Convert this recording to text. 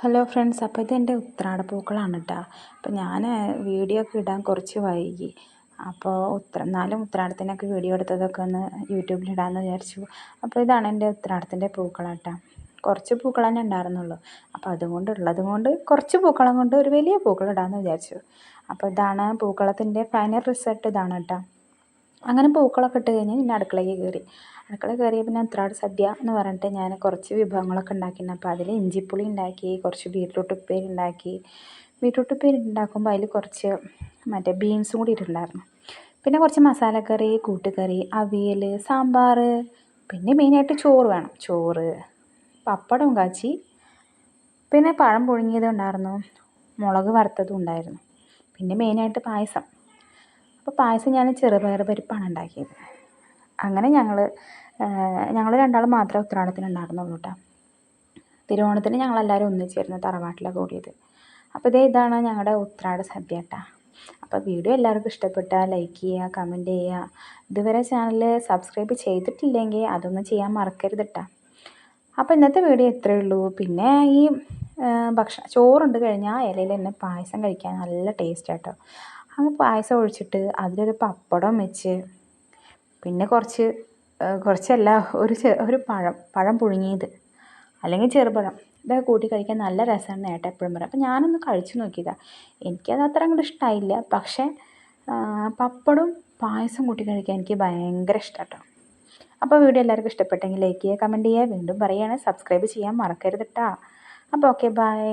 Hello friends അപ്പോൾ ഇത് ഉത്രാട പൂക്കളാണ് കേട്ടോ അപ്പോൾ ഞാൻ വീഡിയോ ഒക്കെ ഇടാൻ കുറച്ച് വൈകി. അപ്പോൾ ഉത്ര എന്നാലും ഉത്രാടത്തിനൊക്കെ വീഡിയോ എടുത്തതൊക്കെ ഒന്ന് യൂട്യൂബിൽ ഇടാമെന്ന് വിചാരിച്ചു. അപ്പോൾ ഇതാണ് എന്റെ ഉത്രാടത്തിന്റെ പൂക്കളാട്ടോ. കുറച്ച് തന്നെ ഉണ്ടായിരുന്നുള്ളൂ. അപ്പോൾ അതുകൊണ്ട് ഉള്ളത് കൊണ്ട് കുറച്ച് പൂക്കളം കൊണ്ട് ഒരു വലിയ പൂക്കളം ഇടാമെന്ന് വിചാരിച്ചു. അപ്പോൾ ഇതാണ് പൂക്കളത്തിന്റെ ഫൈനൽ റിസൾട്ട് ഇതാണ് കേട്ടോ അങ്ങനെ പൂക്കളൊക്കെ ഇട്ട് കഴിഞ്ഞ് പിന്നെ അടുക്കളയിൽ കയറി. അടുക്കള കയറിയ പിന്നെ ഉത്രാട സദ്യ എന്ന് പറഞ്ഞിട്ട് ഞാൻ കുറച്ച് വിഭവങ്ങളൊക്കെ ഉണ്ടാക്കിയിരുന്നു അപ്പോൾ അതിൽ ഇഞ്ചിപ്പുളി ഉണ്ടാക്കി കുറച്ച് ബീട്രൂട്ട് ഉപ്പേരി ഉണ്ടാക്കി. ബീട്രൂട്ട് ഉപ്പേരി ഉണ്ടാക്കുമ്പോൾ അതിൽ കുറച്ച് മറ്റേ ബീൻസും കൂടി ഇട്ടിട്ടുണ്ടായിരുന്നു. പിന്നെ കുറച്ച് മസാലക്കറി കൂട്ടുകറി അവിയൽ സാമ്പാർ പിന്നെ മെയിനായിട്ട് ചോറ് വേണം. ചോറ് പപ്പടം കാച്ചി. പിന്നെ പഴം പുഴുങ്ങിയതും ഉണ്ടായിരുന്നു. മുളക് വറുത്തതും ഉണ്ടായിരുന്നു. പിന്നെ മെയിനായിട്ട് പായസം. അപ്പോൾ പായസം ഞാൻ ചെറുപയർ പരിപ്പാണ് ഉണ്ടാക്കിയത്. അങ്ങനെ ഞങ്ങൾ ഞങ്ങൾ രണ്ടാളും മാത്രമേ ഉത്രാടത്തിന് ഉണ്ടായിരുന്നുള്ളൂ കേട്ടോ തിരുവോണത്തിന് ഞങ്ങളെല്ലാവരും ഒന്നിച്ചിരുന്നു തറവാട്ടിലാണ് കൂടിയത് അപ്പോൾ ഇതേ ഇതാണ് ഞങ്ങളുടെ ഉത്രാട സദ്യ കേട്ടോ അപ്പോൾ വീഡിയോ എല്ലാവർക്കും ഇഷ്ടപ്പെട്ടാൽ ലൈക്ക് ചെയ്യുക കമന്റ് ചെയ്യുക ഇതുവരെ ചാനൽ സബ്സ്ക്രൈബ് ചെയ്തിട്ടില്ലെങ്കിൽ അതൊന്നും ചെയ്യാൻ മറക്കരുത് കേട്ടോ അപ്പോൾ ഇന്നത്തെ വീഡിയോ ഇത്രയേ ഉള്ളൂ. പിന്നെ ഈ ഭക്ഷണം ചോറുണ്ട് കഴിഞ്ഞാൽ ഇലയിൽ തന്നെ പായസം കഴിക്കാൻ നല്ല ടേസ്റ്റ് കേട്ടോ അങ്ങ് പായസം ഒഴിച്ചിട്ട് അതിലൊരു പപ്പടം വെച്ച് പിന്നെ കുറച്ച് കുറച്ചല്ല ഒരു ഒരു പഴം പഴം പുഴുങ്ങിയത് അല്ലെങ്കിൽ ചെറുപഴം. ഇതൊക്കെ കൂട്ടി കഴിക്കാൻ നല്ല രസമാണ് ഏട്ടൻ എപ്പോഴും പറയും. അപ്പം ഞാനൊന്ന് കഴിച്ചു നോക്കിയതാണ് എനിക്കത് അത്ര അങ്ങോട്ട് ഇഷ്ടമായില്ല പക്ഷേ പപ്പടും പായസം കൂട്ടി കഴിക്കാൻ എനിക്ക് ഭയങ്കര ഇഷ്ടമാണ് അപ്പോൾ വീഡിയോ എല്ലാവർക്കും ഇഷ്ടപ്പെട്ടെങ്കിൽ ലൈക്ക് ചെയ്യുക കമന്റ് ചെയ്യുക. വീണ്ടും പറയുകയാണെങ്കിൽ സബ്സ്ക്രൈബ് ചെയ്യാൻ മറക്കരുത് കേട്ടോ അപ്പോൾ ഓക്കെ ബൈ.